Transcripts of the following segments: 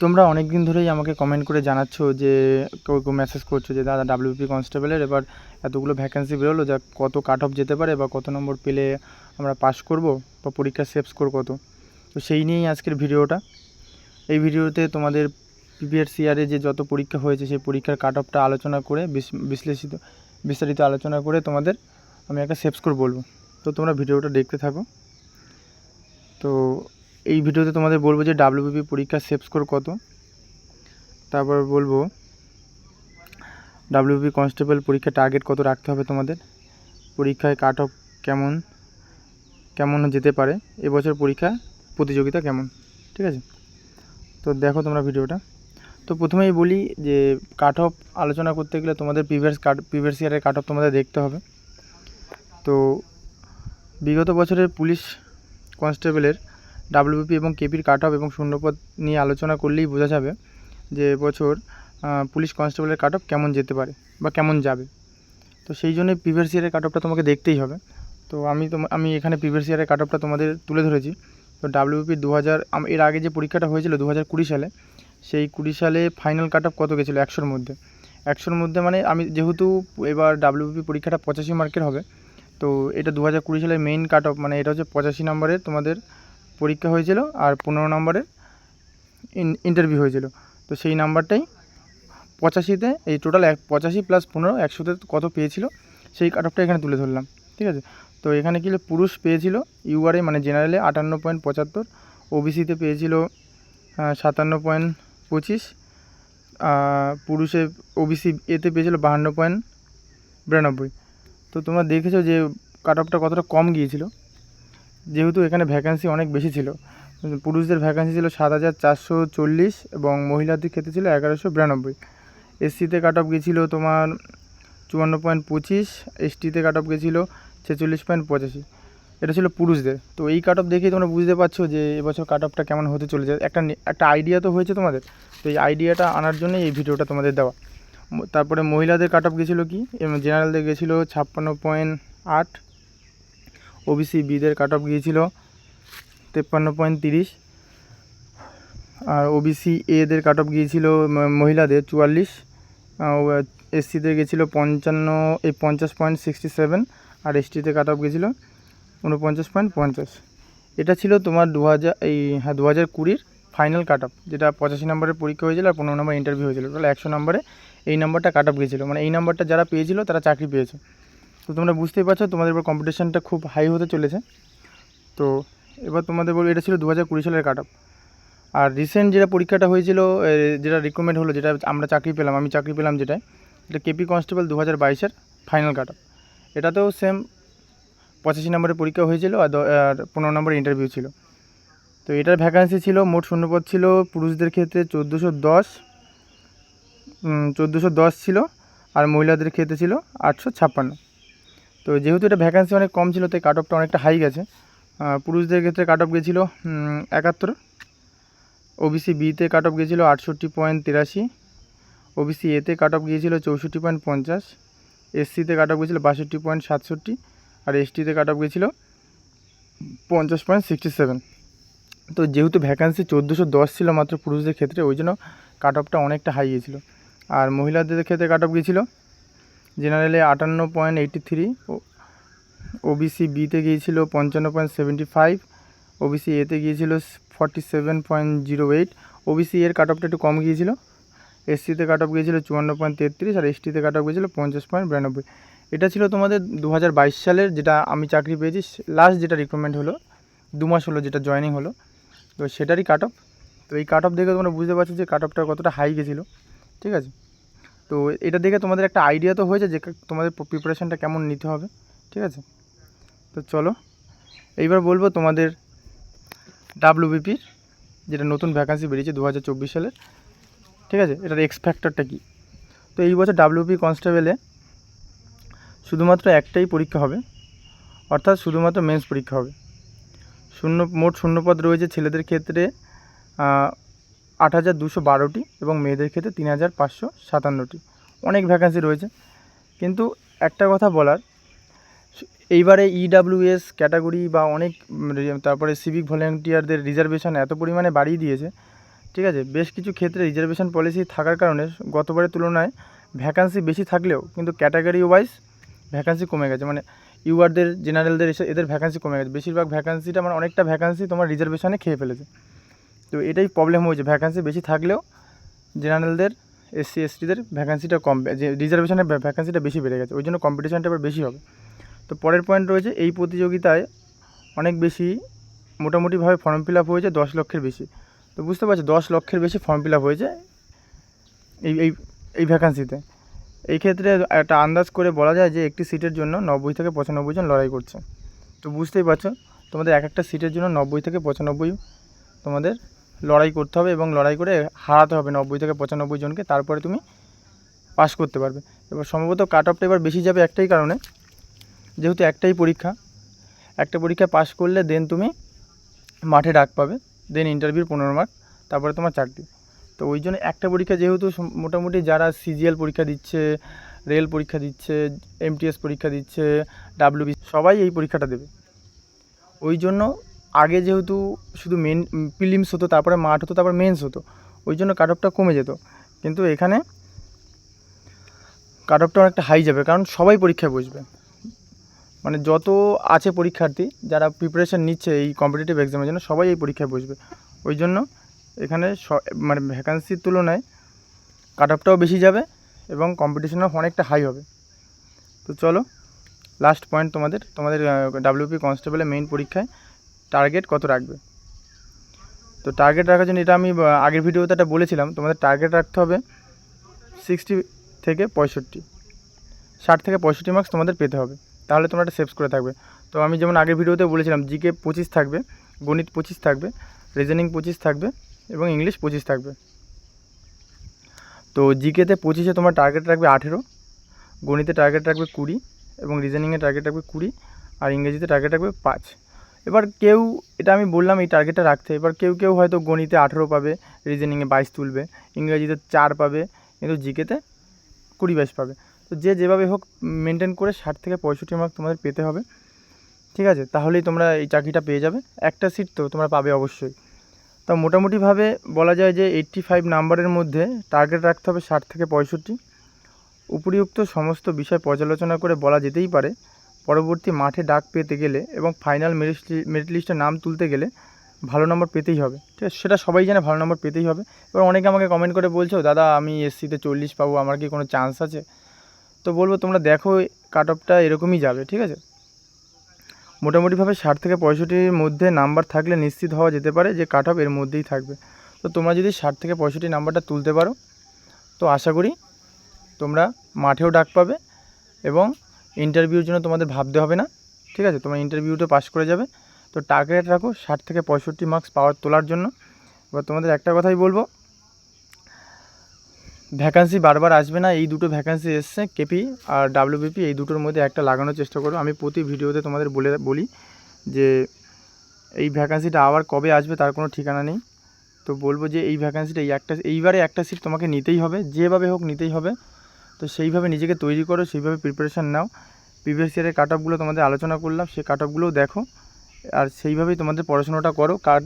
তোমরা অনেক দিন ধরেই আমাকে কমেন্ট করে জানাচ্ছ যে, কেউ কেউ মেসেজ করছ যে, দাদা ডাব্লিউপি কনস্টেবলের এবার এতগুলো ভ্যাকেন্সি বেরোলো যা কত কাট অফ যেতে পারে বা কত নম্বর পেলে আমরা পাস করব বা পরীক্ষার সেফ স্কোর কত? তো সেই নিয়েই আজকের ভিডিওটা। এই ভিডিওতে তোমাদের প্রিভিয়াস ইয়ারে যে যত পরীক্ষা হয়েছে, সেই পরীক্ষার কাট অফটা আলোচনা করে বিশ্লেষিত, বিস্তারিত আলোচনা করে তোমাদের আমি একটা সেফ স্কোর বলব। তো তোমরা ভিডিওটা দেখতে থাকো। তো এই ভিডিওতে তোমাদের বলব যে ডাব্লিউবিপি পরীক্ষার সেফ স্কোর কত। তারপর বলব ডাব্লিউবি কনস্টেবল পরীক্ষা টার্গেট কত রাখতে হবে তোমাদের? পরীক্ষায় কাট অফ কেমন কেমন যেতে পারে? এবছর পরীক্ষা প্রতিযোগিতা কেমন? ঠিক আছে? তো দেখো তোমরা ভিডিওটা। তো প্রথমেই বলি যে কাট অফ আলোচনা করতে গেলে তোমাদের প্রিভিয়াস কাট প্রিভিয়াস ইয়ারের কাট অফ তোমাদের দেখতে হবে। তো বিগত বছরের পুলিশ কনস্টেবলের ডাব্লিউপি এবং কেপির কাট অফ এবং শূন্যপদ নিয়ে আলোচনা করলেই বোঝা যাবে যে বছর পুলিশ কনস্টেবলের কাট অফ কেমন যেতে পারে বা কেমন যাবে। তো সেই জন্য প্রিভিয়াস ইয়ারের কাট অফটা তোমাকে দেখতেই হবে। তো আমি তোমা, আমি এখানে প্রিভিয়াস ইয়ারের কাট অফটা তোমাদের তুলে ধরেছি। তো ডাব্লিউপি দু হাজার এর আগে যে পরীক্ষাটা হয়েছিল দু হাজার কুড়ি সালে, সেই কুড়ি সালে ফাইনাল কাট অফ কত গেছিল? একশোর মধ্যে। একশোর মধ্যে মানে আমি যেহেতু এবার ডাব্লিউপি পরীক্ষাটা পঁচাশি মার্কের হবে, তো এটা দু হাজার কুড়ি সালের মেইন কাট অফ মানে এটা হচ্ছে পঁচাশি নম্বরের তোমাদের পরীক্ষা হয়েছিল আর পনেরো নম্বরের ইন্টারভিউ হয়েছিল। তো সেই নাম্বারটাই পঁচাশিতে, এই টোটাল এক, পঁচাশি প্লাস পনেরো একশোতে কত পেয়েছিল, সেই কাট অফটা এখানে তুলে ধরলাম, ঠিক আছে? তো এখানে কি পুরুষ পেয়েছিল ইউআরএ মানে জেনারেলে আটান্ন পয়েন্ট পঁচাত্তর ওবিসিতে পেয়েছিল সাতান্ন পয়েন্ট পঁচিশ পুরুষে ওবিসি এতে পেয়েছিল বাহান্ন পয়েন্ট বিরানব্বই। তো তোমরা দেখেছ যে কাট অফটা কতটা কম গিয়েছিল। যেহেতু এখানে ভ্যাকান্সি অনেক বেশি ছিল, পুরুষদের ভ্যাকান্সি ছিল সাত হাজার চারশো চল্লিশ এবং মহিলাদের ক্ষেত্রে ছিল এগারোশো বিরানব্বই। এসসিতে কাট অফ গেছিল তোমার চুয়ান্ন পয়েন্ট পঁচিশ এসটিতে কাট অফ গেছিল ছেচল্লিশ পয়েন্ট পঁচাশি। এটা ছিল পুরুষদের। তো এই কাট অফ দেখেই তোমরা বুঝতে পারছ যে এবছর কাট অফটা কেমন হতে চলেছে। একটা একটা আইডিয়া তো হয়েছে তোমাদের, তো এই আইডিয়াটা আনার জন্যই এই ভিডিওটা তোমাদের দেওয়া। তারপরে মহিলাদের কাট অফ গেছিল কি? জেনারেলদের গেছিল ছাপ্পান্ন পয়েন্ট আট ওবিসি বিদের কাট অফ গিয়েছিল তেপ্পান্ন পয়েন্ট তিরিশ। আর ওবিসি এদের কাট অফ গিয়েছিল মহিলাদের চুয়াল্লিশ। এসসিতে গেছিল পঞ্চান্ন, এই পঞ্চাশ পয়েন্ট সিক্সটি সেভেন। আর এসটিতে কাট অফ গেছিল উনপঞ্চাশ পয়েন্ট পঞ্চাশ। এটা ছিল তোমার দু হাজার এই হ্যাঁ দু হাজার কুড়ির ফাইনাল কাট অফ যেটা পঁচাশি নম্বরের পরীক্ষা হয়েছিল আর পনেরো নম্বর ইন্টারভিউ হয়েছিল। তাহলে একশো নম্বরে এই নাম্বারটা কাট অফ গেছিল মানে এই নাম্বারটা যারা পেয়েছিল তারা চাকরি পেয়েছে। তো তোমরা বুঝতেই পারছ তোমাদের এবার কম্পিটিশানটা খুব হাই হতে চলেছে। তো এবার তোমাদের বলব, এটা ছিল দু হাজার কুড়ি সালের কাট আর রিসেন্ট যেটা পরীক্ষাটা হয়েছিল যেটা রিকমেন্ড হলো, যেটা আমরা চাকরি পেলাম, আমি চাকরি পেলাম যেটা, এটা কেপি কনস্টেবল দু হাজার বাইশের ফাইনাল কাট এটাতেও সেম পঁচাশি নম্বরের পরীক্ষা হয়েছিল আর পনেরো নম্বরের ইন্টারভিউ ছিল। তো এটার ভ্যাকান্সি ছিল, মোট শূন্যপদ ছিল পুরুষদের ক্ষেত্রে চোদ্দোশো দশ চোদ্দোশো দশ ছিল, আর মহিলাদের ক্ষেত্রে ছিল আটশো ছাপ্পান্ন। তো যেহেতু এটা ভ্যাকান্সি অনেক কম ছিল, তাই কাট অফটা অনেকটা হাই গেছে। পুরুষদের ক্ষেত্রে কাট অফ গেছিল একাত্তর। ওবিসি বিতে কাট অফ গিয়েছিল আটষট্টি পয়েন্ট তিরাশি। ওবিসি এতে কাট অফ গিয়েছিল চৌষট্টি পয়েন্ট পঞ্চাশ। এসসিতে কাট অফ গিয়েছিল বাষট্টি পয়েন্ট সাতষট্টি। আর এসটিতে কাট অফ গিয়েছিল পঞ্চাশ পয়েন্ট সিক্সটি সেভেন তো যেহেতু ভ্যাকান্সি চোদ্দোশো দশ ছিল মাত্র পুরুষদের ক্ষেত্রে, ওই জন্য কাট অফটা অনেকটা হাই গিয়েছিল। আর মহিলাদের ক্ষেত্রে কাট অফ গিয়েছিল জেনারেলে আটান্ন পয়েন্ট এইটি থ্রি ওবিসি বিতে গিয়েছিল পঞ্চান্ন পয়েন্ট সেভেন্টি ফাইভ ওবিসি এতে গিয়েছিল forty seven point zero eight OBC এর কাট অফটা একটু কম গিয়েছিল। এসসিতে কাট অফ গিয়েছিল চুয়ান্ন পয়েন্ট তেত্রিশ আর এসটিতে কাট অফ গিয়েছিল পঞ্চাশ পয়েন্ট বিরানব্বই। এটা ছিল তোমাদের দু হাজার বাইশ সালের যেটা আমি চাকরি পেয়েছি লাস্ট যেটা রিক্রুটমেন্ট হলো, দু মাস হলো যেটা জয়েনিং হলো, তো সেটারই কাট অফ তো এই কাট অফ দেখে তোমরা বুঝতে পারছ যে কাট অফটা কতটা হাই গেছিল ঠিক আছে? তো এটা দেখে তোমাদের একটা আইডিয়া তো হয়েছে যে তোমাদের প্রিপারেশানটা কেমন নিতে হবে, ঠিক আছে? তো চলো, এইবার বলব তোমাদের ডাব্লিউবিপির যেটা নতুন ভ্যাকান্সি বেরিয়েছে দু হাজার চব্বিশ সালের, ঠিক আছে? এটার এক্স ফ্যাক্টরটা কী? তো এই বছর ডাব্লিউপি কনস্টেবলে শুধুমাত্র একটাই পরীক্ষা হবে, অর্থাৎ শুধুমাত্র মেন্স পরীক্ষা হবে। শূন্য, মোট শূন্যপদ রয়েছে ছেলেদের ক্ষেত্রে আট হাজার দুশো বারোটি এবং মেয়েদের ক্ষেত্রে তিন হাজার পাঁচশো সাতান্নটি। অনেক ভ্যাকান্সি রয়েছে। কিন্তু একটা কথা বলার, এইবারে E ইডাব্লিউএস ক্যাটাগরি বা অনেক, তারপরে সিভিক ভলেন্টিয়ারদের রিজার্ভেশন এত পরিমাণে বাড়িয়ে দিয়েছে, ঠিক আছে? বেশ কিছু ক্ষেত্রে রিজার্ভেশন পলিসি থাকার কারণে গতবারের তুলনায় ভ্যাকান্সি বেশি থাকলেও কিন্তু ক্যাটাগরি ওয়াইজ ভ্যাকান্সি কমে গেছে। মানে ইউআরদের জেনারেলদের এদের ভ্যাকান্সি কমে গেছে। বেশিরভাগ ভ্যাকান্সিটা মানে অনেকটা ভ্যাকান্সি তোমার রিজার্ভেশনে খেয়ে ফেলেছে। তো এটাই প্রবলেম হয়েছে। ভ্যাকান্সি বেশি থাকলেও জেনারেলদের এসসি এসটিদের ভ্যাকান্সিটা কম, যে রিজার্ভেশনের ভ্যাকান্সিটা বেশি বেড়ে গেছে। ওই জন্য কম্পিটিশনটা এবার বেশি হবে। তো পরের পয়েন্ট রয়েছে, এই প্রতিযোগিতায় অনেক বেশি মোটামুটিভাবে ফর্ম ফিল আপ হয়েছে, দশ লক্ষের বেশি। তো বুঝতে পারছ, দশ লক্ষের বেশি ফর্ম ফিল আপ হয়েছে এই এই এই ভ্যাকান্সিতে এই ক্ষেত্রে একটা আন্দাজ করে বলা যায় যে একটি সিটের জন্য নব্বই থেকে পঁচানব্বই জন লড়াই করছে। তো বুঝতেই পারছ, তোমাদের এক একটা সিটের জন্য নব্বই থেকে পঁচানব্বই তোমাদের লড়াই করতে হবে এবং লড়াই করে হারাতে হবে নব্বই থেকে পঁচানব্বই জনকে, তারপরে তুমি পাস করতে পারবে। এবার সম্ভবত কাট অফটা এবার বেশি যাবে একটাই কারণে, যেহেতু একটাই পরীক্ষা। একটা পরীক্ষা পাস করলে দেন তুমি মাঠে ডাক পাবে দেন ইন্টারভিউর পনেরো মার্ক তারপরে তোমার চাকরি। তো ওই জন্য একটা পরীক্ষা যেহেতু মোটামুটি যারা সিজিএল পরীক্ষা দিচ্ছে রেল পরীক্ষা দিচ্ছে এমটিএস পরীক্ষা দিচ্ছে ডাব্লিউবি সবাই এই পরীক্ষাটা দেবে। ওই জন্য আগে যেহেতু শুধু মেন প্রিলিমস হতো, তারপরে মাঠ হতো, তারপরে মেন্স হতো, ওই জন্য কাট অফটা কমে যেত। কিন্তু এখানে কাট অফটা অনেকটা হাই যাবে, কারণ সবাই পরীক্ষায় বসবে। মানে যত আছে পরীক্ষার্থী, যারা প্রিপারেশান নিচ্ছে এই কম্পিটিটিভ এক্সামের জন্য, সবাই এই পরীক্ষায় বসবে। ওই জন্য এখানে মানে ভ্যাকান্সির তুলনায় কাট অফটাও বেশি যাবে এবং কম্পিটিশনও অনেকটা হাই হবে। তো চলো লাস্ট পয়েন্ট তোমাদের তোমাদের ডাব্লিউপি কনস্টেবলের মেইন পরীক্ষায় টার্গেট কত রাখবে? তো টার্গেট রাখার জন্য এটা আমি আগের ভিডিওতে একটা বলেছিলাম, তোমাদের টার্গেট রাখতে হবে সিক্সটি থেকে পঁয়ষট্টি। ষাট থেকে পঁয়ষট্টি মার্কস তোমাদের পেতে হবে। তাহলে তোমরা একটা সেভস করে থাকবে। তো আমি যেমন আগের ভিডিওতে বলেছিলাম জিকে পঁচিশ থাকবে, গণিত পঁচিশ থাকবে রিজনিং পঁচিশ থাকবে এবং ইংলিশ পঁচিশ থাকবে। তো জিকেতে পঁচিশে তোমার টার্গেট রাখবে আঠেরো, গণিতে টার্গেট রাখবে কুড়ি এবং রিজনিংয়ে টার্গেট রাখবে কুড়ি, আর ইংরেজিতে টার্গেট রাখবে পাঁচ। এবার কেউ, এটা আমি বললাম এই টার্গেটটা রাখতে, এবার কেউ কেউ হয়তো গণিতে আঠেরো পাবে রিজনিংয়ে বাইশ তুলবে, ইংরেজিতে চার পাবে, কিন্তু জিকেতে কুড়ি বাইশ পাবে। তো যে যেভাবে হোক মেনটেন করে ষাট থেকে পঁয়ষট্টি মার্ক তোমাদের পেতে হবে। ঠিক আছে? তাহলেই তোমরা এই চাকরিটা পেয়ে যাবে। একটা সিট তো তোমরা পাবে অবশ্যই। তা মোটামুটিভাবে বলা যায় যে এইট্টি ফাইভ নাম্বারের মধ্যে টার্গেট রাখতে হবে ষাট থেকে পঁয়ষট্টি। উপরিউক্ত সমস্ত বিষয় পর্যালোচনা করে বলা যেতেই পারে। পরবর্তী মাঠে ডাক পেতে গেলে এবং ফাইনাল মেরিট লিস্টে নাম তুলতে গেলে ভালো নম্বর পেতেই হবে। ঠিক আছে? সেটা সবাই জানে, ভালো নম্বর পেতেই হবে। এবার অনেকে আমাকে কমেন্ট করে বলছো দাদা, আমি এসসিতে চল্লিশ পাবো, আমার কি কোনো চান্স আছে? তো বলব, তোমরা দেখো কাট অফটা এরকমই যাবে, ঠিক আছে? মোটামুটিভাবে ষাট থেকে পঁয়ষট্টির মধ্যে নাম্বার থাকলে নিশ্চিত হওয়া যেতে পারে যে কাট অফ এর মধ্যেই থাকবে। তো তোমরা যদি ষাট থেকে পঁয়ষট্টি নাম্বারটা তুলতে পারো, তো আশা করি তোমরা মাঠেও ডাক পাবে এবং ইন্টারভিউর জন্য তোমাদের ভাবতে হবে না, ঠিক আছে? তোমার ইন্টারভিউটা পাস করে যাবে। তো টার্গেট রাখো ষাট থেকে পঁয়ষট্টি মার্কস পাওয়ার তোলার জন্য। এবার তোমাদের একটা কথাই বলব। ভ্যাকান্সি বারবার আসবে না, এই দুটো ভ্যাকান্সি এসছে কেপি আর ডাব্লিউবিপি এই দুটোর মধ্যে একটা লাগানোর চেষ্টা করো আমি প্রতি ভিডিওতে তোমাদের বলে বলি যে, এই ভ্যাকান্সিটা আবার কবে আসবে তার কোনো ঠিকানা নেই। তো বলব যে, এই ভ্যাকান্সিটা এই একটা, এইবারে একটা সিট তোমাকে নিতেই হবে, যেভাবে হোক নিতেই হবে। তো সেইভাবে নিজেকে তৈরি করো, সেইভাবে প্রিপারেশান নাও। প্রিভিয়াস ইয়ারের কাট অফগুলো তোমাদের আলোচনা করলাম, সেই কাট অফগুলোও দেখো। আর সেইভাবেই তোমাদের পড়াশোনাটা করো। কাট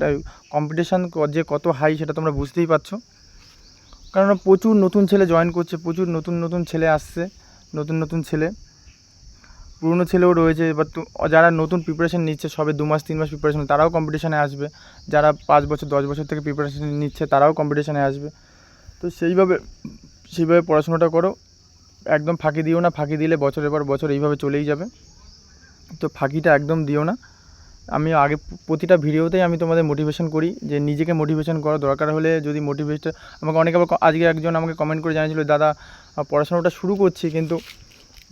কম্পিটিশান যে কত হাই সেটা তোমরা বুঝতেই পারছ। কারণ প্রচুর নতুন ছেলে জয়েন করছে, প্রচুর নতুন নতুন ছেলে আসছে, নতুন নতুন ছেলে। পুরনো ছেলেও রয়েছে এবার যারা নতুন প্রিপারেশান নিচ্ছে, সবে দু মাস, তিন মাস প্রিপারেশান তারাও কম্পিটিশানে আসবে। যারা পাঁচ বছর, দশ বছর থেকে প্রিপারেশান নিচ্ছে, তারাও কম্পিটিশানে আসবে। তো সেইভাবে সেইভাবে পড়াশোনাটা করো। একদম ফাঁকি দিও না, ফাঁকি দিলে বছরের পর বছর এইভাবে চলেই যাবে। তো ফাঁকিটা একদম দিও না। আমি আগে প্রতিটা ভিডিওতেই আমি তোমাদের মোটিভেশন করি যে নিজেকে মোটিভেশন করো। দরকার হলে যদি মোটিভেশন আমাকে অনেকে আবার আজকে একজন আমাকে কমেন্ট করে জানিয়েছিল, দাদা পড়াশোনাটা শুরু করছি কিন্তু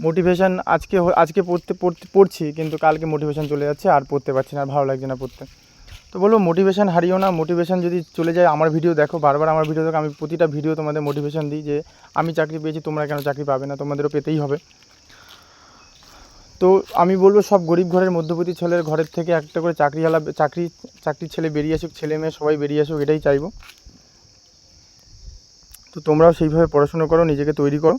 মোটিভেশন আজকে আজকে পড়তে পড়তে, পড়ছি কিন্তু কালকে মোটিভেশন চলে যাচ্ছে, আর পড়তে পারছি না, আর ভালো লাগছে না পড়তে। তো বলব মোটিভেশন হারিও না। মোটিভেশন যদি চলে যায়, আমার ভিডিও দেখো, বারবার আমার ভিডিও দেখো, আমি প্রতিটা ভিডিও তোমাদের মোটিভেশন দিই যে, আমি চাকরি পেয়েছি, তোমরা কেন চাকরি পাবে না? তোমাদেরও পেতেই হবে। তো আমি বলব, সব গরিব ঘরের মধ্যবর্তী ছেলের ঘরের থেকে একটা করে চাকরিওয়ালা, চাকরি, চাকরির ছেলে বেরিয়ে আসুক, ছেলে মেয়ে সবাই বেরিয়ে আসুক, এটাই চাইব। তো তোমরাও সেইভাবে পড়াশুনো করো, নিজেকে তৈরি করো।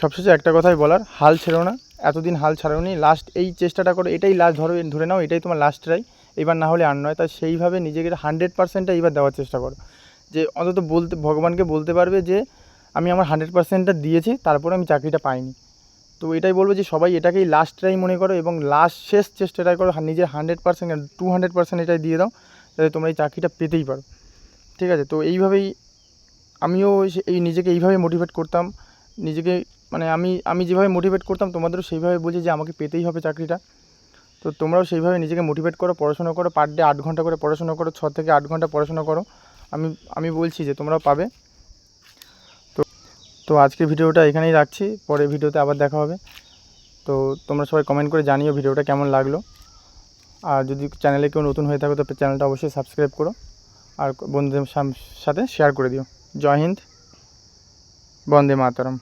সবশেষে একটা কথাই বলার, হাল ছেড়ো না। এতদিন হাল ছাড়োনি। লাস্ট এই চেষ্টাটা করো, এটাই লাস্ট ধরো, ধরে নাও, এটাই তোমার লাস্ট ট্রাই এবার না হলে আর নয়। তাই সেইভাবে নিজেকে হান্ড্রেড পার্সেন্টটা এইবার দেওয়ার চেষ্টা করো। যে অন্তত বলতে, ভগবানকে বলতে পারবে যে, আমি আমার হান্ড্রেড পার্সেন্টটা দিয়েছি, তারপরে আমি চাকরিটা পাইনি। তো এটাই বলব যে সবাই এটাকেই লাস্ট ট্রাই মনে করো এবং লাস্ট শেষ চেষ্টাটাই করো নিজের hundred percent to hundred percent এটাই দিয়ে দাও, যাতে তোমরা এই চাকরিটা পেতেই পারো। ঠিক আছে? তো এইভাবেই আমিও এই নিজেকে এইভাবে মোটিভেট করতাম। নিজেকে মানে আমি আমি যেভাবে মোটিভেট করতাম, তোমাদেরও সেইভাবে বলছি যে আমাকে পেতেই হবে চাকরিটা। তো তোমরাও সেইভাবে নিজেকে মোটিভেট করো, পড়াশোনা করো পার ডে আট ঘণ্টা করে পড়াশোনা করো, ছ থেকে আট ঘণ্টা পড়াশোনা করো। আমি আমি বলছি যে তোমরাও পাবে। তো তো আজকের ভিডিওটা এখানেই রাখছি, পরের ভিডিওতে আবার দেখা হবে। তো তোমরা সবাই কমেন্ট করে জানিও ভিডিওটা কেমন লাগল। আর যদি চ্যানেলে কেউ নতুন হয়ে থাকো, তো চ্যানেলটা অবশ্যই সাবস্ক্রাইব করো। আর বন্ধুদের সাথে শেয়ার করে দিও। জয় হিন্দ, বন্দে মাতরম।